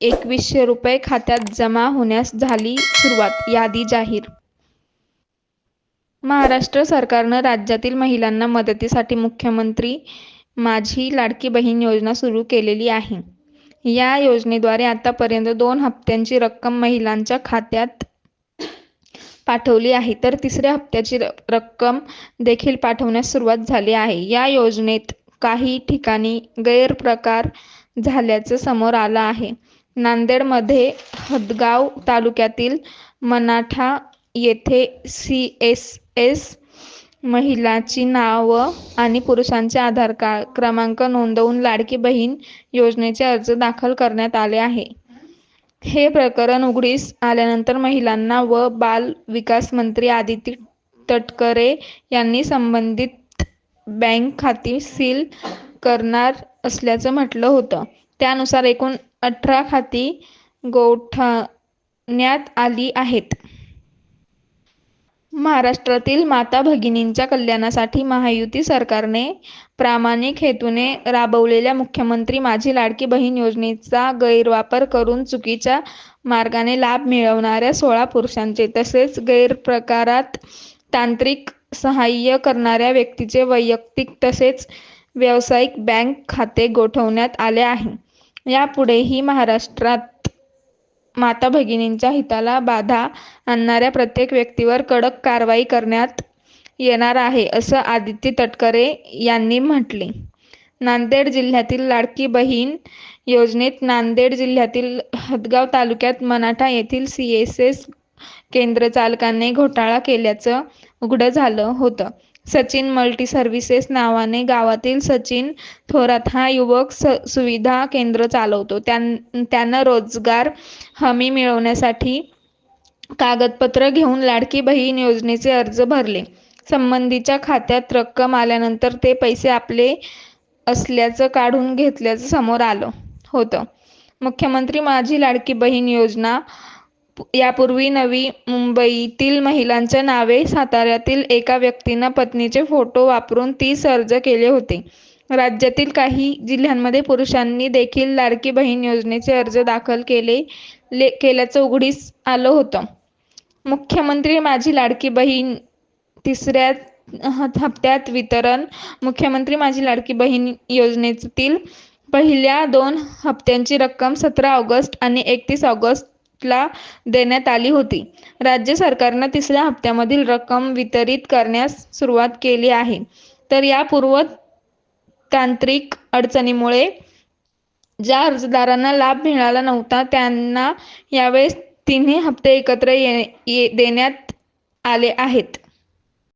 एकवीसशे रुपये खात्यात जमा होण्यास झाली सुरुवात यादी जाहीर. महाराष्ट्र सरकारनं राज्यातील महिलांना मदतीसाठी मुख्यमंत्री माझी लाडकी बहीण योजना सुरू केलेली आहे. या योजनेद्वारे आतापर्यंत दोन हप्त्यांची रक्कम महिलांच्या खात्यात पाठवली आहे तर तिसऱ्या हप्त्याची रक्कम देखील पाठवण्यास सुरुवात झाली आहे. या योजनेत काही ठिकाणी गैरप्रकार झाल्याचं समोर आलं आहे. नांदेडमध्ये हदगाव तालुक्यातील मनाठा येथे सी एस एस महिलांची नावं आणि पुरुषांचे आधार क्रमांक नोंदवून लाडकी बहीण योजनेचे अर्ज दाखल करण्यात आले आहे. हे प्रकरण उघडीस आल्यानंतर महिलांना व बाल विकास मंत्री आदिती तटकरे यांनी संबंधित बँक खाती सील करणार असल्याचं म्हटलं होतं. त्यानुसार एकूण अठरा खाती गोठण्यात आली आहेत. महाराष्ट्रातील माता भगिनींच्या कल्याणासाठी महायुती सरकारने प्रामाणिक हेतूने राबवलेल्या मुख्यमंत्री माझी लाडकी बहीण योजनेचा गैरवापर करून चुकीच्या मार्गाने लाभ मिळवणाऱ्या सोळा पुरुषांचे तसेच गैरप्रकारात तांत्रिक सहाय्य करणाऱ्या व्यक्तीचे वैयक्तिक तसेच व्यावसायिक बँक खाते गोठवण्यात आले आहे. यापुढेही महाराष्ट्रात माता भगिनींच्या हिताला बाधा आणणाऱ्या प्रत्येक व्यक्तीवर कडक कारवाई करण्यात येणार आहे असं आदित्य तटकरे यांनी म्हटले. नांदेड जिल्ह्यातील लाडकी बहीण योजनेत नांदेड जिल्ह्यातील हदगाव तालुक्यात मनाठा येथील सी एस एस केंद्र चालकांनी घोटाळा केल्याचं उघड झालं होतं. सचिन मल्टी सर्व्हिसेस नावाने गावातील सचिन थोरात हा युवक सुविधा केंद्र चालवतो. त्यानं रोजगार हमी मिळवण्यासाठी कागदपत्र घेऊन लाडकी बहीण योजनेचे अर्ज भरले. संबंधीच्या खात्यात रक्कम आल्यानंतर ते पैसे आपले असल्याचं काढून घेतल्याचं समोर आलं होतं. मुख्यमंत्री माझी लाडकी बहीण योजना यापूर्वी नवी मुंबईतील महिलांच्या नावे साताऱ्यातील एका व्यक्तीनं पत्नीचे फोटो वापरून तीस अर्ज केले होते. राज्यातील काही जिल्ह्यांमध्ये पुरुषांनी देखील लाडकी बहीण योजनेचे अर्ज दाखल केले केल्याचं उघडीस आलं होतं. मुख्यमंत्री माझी लाडकी बहीण तिसऱ्या हप्त्यात वितरण मुख्यमंत्री माझी लाडकी बहीण योजनेतील पहिल्या दोन हप्त्यांची रक्कम सतरा ऑगस्ट आणि एकतीस ऑगस्ट ला देण्यात आली होती. राज्य सरकारनं तिसऱ्या हप्त्यामधील रक्कम वितरित करण्यास सुरुवात केली आहे. तर या पूर्व तांत्रिक अडचणीमुळे ज्या अर्जदारांना लाभ मिळाला नव्हता त्यांना यावेळेस तिन्ही हप्ते एकत्र ये देण्यात आले आहेत.